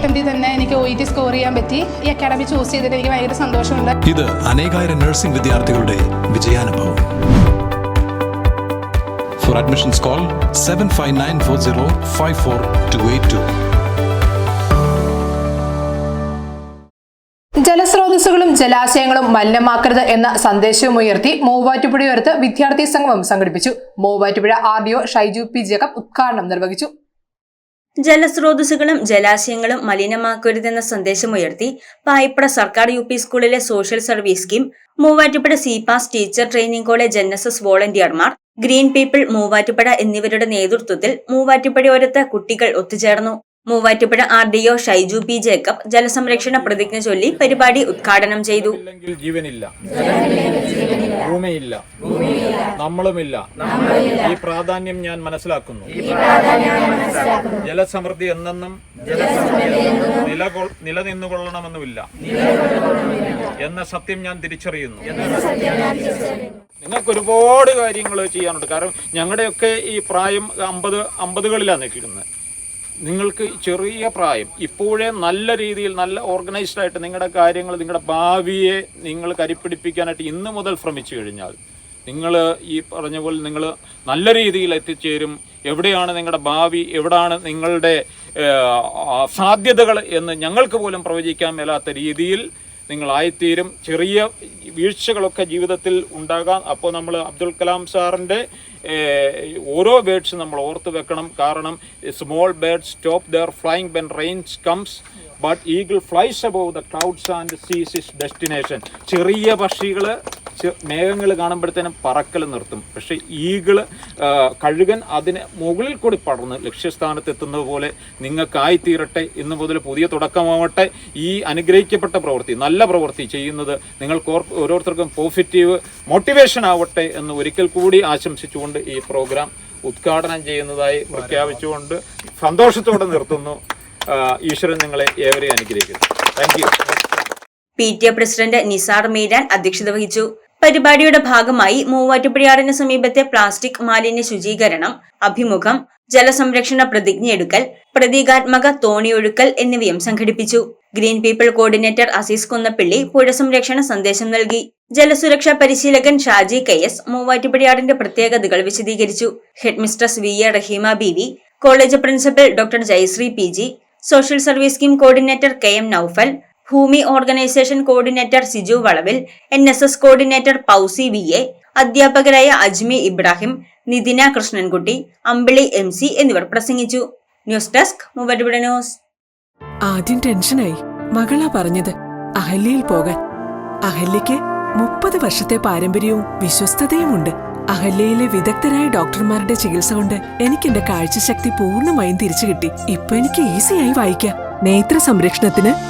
അറ്റംപ്റ്റിൽ തന്നെ എനിക്ക് O E T score ചെയ്യാൻ പറ്റി. ഈ അക്കാഡമി ചൂസ് ചെയ്തിട്ട് എനിക്ക് ഭയങ്കര സന്തോഷമുണ്ട്. ഇത് അനേകായിരം നഴ്സിംഗ് വിദ്യാർത്ഥികളുടെ വിജയാനുഭവം. For admissions call seven five nine four zero five four two eight two ജലസ്രോതസ്സുകളും ജലാശയങ്ങളും മലിനമാക്കരുത് എന്ന സന്ദേശവും ഉയർത്തി മൂവാറ്റുപുഴയോരത്ത് വിദ്യാർത്ഥി സംഗമം സംഘടിപ്പിച്ചു. Muvattupuzha R D O Shaiju P Jacob ഉദ്ഘാടനം നിർവഹിച്ചു. ജലസ്രോതസ്സുകളും ജലാശയങ്ങളും മലിനമാക്കരുതെന്ന സന്ദേശമുയർത്തി പായിപ്പട സർക്കാർ യു പി സ്കൂളിലെ social service scheme Muvattupuzha CPAS teacher training college N S S വോളണ്ടിയർമാർ green people Muvattupuzha എന്നിവരുടെ നേതൃത്വത്തിൽ മൂവാറ്റുപുഴയോരത്ത് കുട്ടികൾ ഒത്തുചേർന്നു. Muvattupuzha R D O Shaiju P Jacob ജലസംരക്ഷണ പ്രതിജ്ഞ ചൊല്ലി പരിപാടി ഉദ്ഘാടനം ചെയ്തു. ഭൂമിയില്ല. നമ്മളുമില്ല. ഈ പ്രാധാന്യം ഞാൻ മനസ്സിലാക്കുന്നു. ജലസമൃദ്ധി എന്നെന്നും നിലകൊ- നിലനിന്നുകൊള്ളണമെന്നുമില്ല. എന്ന സത്യം ഞാൻ തിരിച്ചറിയുന്നു. നിങ്ങൾക്ക് ഒരുപാട് കാര്യങ്ങൾ ചെയ്യാനുണ്ട്. കാരണം ഞങ്ങളുടെയൊക്കെ ഈ പ്രായം അമ്പത് അമ്പതുകളിലാണ് നിൽക്കുന്നത്. നിങ്ങൾക്ക് ചെറിയ പ്രായം ഇപ്പോഴേ നല്ല രീതിയിൽ നല്ല ഓർഗനൈസ്ഡ് ആയിട്ട് നിങ്ങളുടെ കാര്യങ്ങൾ നിങ്ങളുടെ ഭാവിയെ നിങ്ങൾ കരിപ്പിടിപ്പിക്കാനായിട്ട് ഇന്ന് മുതൽ ശ്രമിച്ചു കഴിഞ്ഞാൽ നിങ്ങൾ ഈ പറഞ്ഞ പോലെ നിങ്ങൾ നല്ല രീതിയിൽ എത്തിച്ചേരും. എവിടെയാണ് നിങ്ങളുടെ ഭാവി? എവിടെയാണ് നിങ്ങളുടെ സാധ്യതകൾ എന്ന് ഞങ്ങൾക്ക് പോലും പ്രവചിക്കാൻ മേലാത്ത രീതിയിൽ നിങ്ങളായിത്തീരും. ചെറിയ വീഴ്ചകളൊക്കെ ജീവിതത്തിൽ ഉണ്ടാകാം. അപ്പോൾ നമ്മൾ അബ്ദുൽ കലാം സാറിന്റെ ഓരോ ബേഡ്സും നമ്മൾ ഓർത്ത് വെക്കണം. കാരണം small birds stop their flying when rains comes but eagle flies above the clouds and sees is destination ചെറിയ പക്ഷികൾ മേഘങ്ങൾ കാണുമ്പോഴത്തേനും പറക്കൽ നിർത്തും. പക്ഷെ ഈകൾ കഴുകൻ അതിന് മുകളിൽ കൂടി പടർന്ന് ലക്ഷ്യസ്ഥാനത്ത് എത്തുന്നത് പോലെ നിങ്ങൾക്കായിത്തീരട്ടെ. ഇന്നു മുതൽ പുതിയ തുടക്കമാവട്ടെ. ഈ അനുഗ്രഹിക്കപ്പെട്ട പ്രവൃത്തി നല്ല പ്രവൃത്തി ചെയ്യുന്നത് നിങ്ങൾക്ക് ഓരോരുത്തർക്കും പോസിറ്റീവ് മോട്ടിവേഷൻ ആവട്ടെ എന്ന് ഒരിക്കൽ കൂടി ആശംസിച്ചുകൊണ്ട് ഈ പ്രോഗ്രാം ഉദ്ഘാടനം ചെയ്യുന്നതായി പ്രഖ്യാപിച്ചുകൊണ്ട് സന്തോഷത്തോടെ നിർത്തുന്നു. ഈശ്വരൻ നിങ്ങളെ ഏവരെയും അനുഗ്രഹിക്കുന്നു. Thank you P T A president Nisar Meeran അധ്യക്ഷത വഹിച്ചു. പരിപാടിയുടെ ഭാഗമായി മൂവാറ്റുപുഴയാറിന് സമീപത്തെ പ്ലാസ്റ്റിക് മാലിന്യ ശുചീകരണം അഭിമുഖം ജലസംരക്ഷണ പ്രതിജ്ഞയെടുക്കൽ പ്രതീകാത്മക തോണിയൊഴുക്കൽ എന്നിവയും സംഘടിപ്പിച്ചു. Green people coordinator Azeez Kunnappilly പുഴ സംരക്ഷണ സന്ദേശം നൽകി. ജലസുരക്ഷാ പരിശീലകൻ ഷാജി കെ എസ് മൂവാറ്റുപുഴയാറിന്റെ പ്രത്യേകതകൾ വിശദീകരിച്ചു. Headmistress V A Raheema B V college principal doctor Jayasree P G social service scheme coordinator K M Noufal Bhoomi organisation coordinator Siju Valavil N S S coordinator Pousy V A അധ്യാപകരായ Ajmi Ibrahim Nithina Krishnankutty Ambili M C എന്നിവർ പ്രസംഗിച്ചു. News desk news. ആദ്യം ടെൻഷനായി. മകളാ പറഞ്ഞത് അഹല്യയിൽ പോകാൻ. അഹല്യയ്ക്ക് മുപ്പത് വർഷത്തെ പാരമ്പര്യവും വിശ്വസ്തതയുമുണ്ട്. അഹല്യയിലെ വിദഗ്ധരായ ഡോക്ടർമാരുടെ ചികിത്സ കൊണ്ട് എനിക്ക് എന്റെ കാഴ്ചശക്തി പൂർണമായും തിരിച്ചു കിട്ടി ഇപ്പൊ എനിക്ക് ഈസിയായി വായിക്കാം. നേത്ര സംരക്ഷണത്തിന്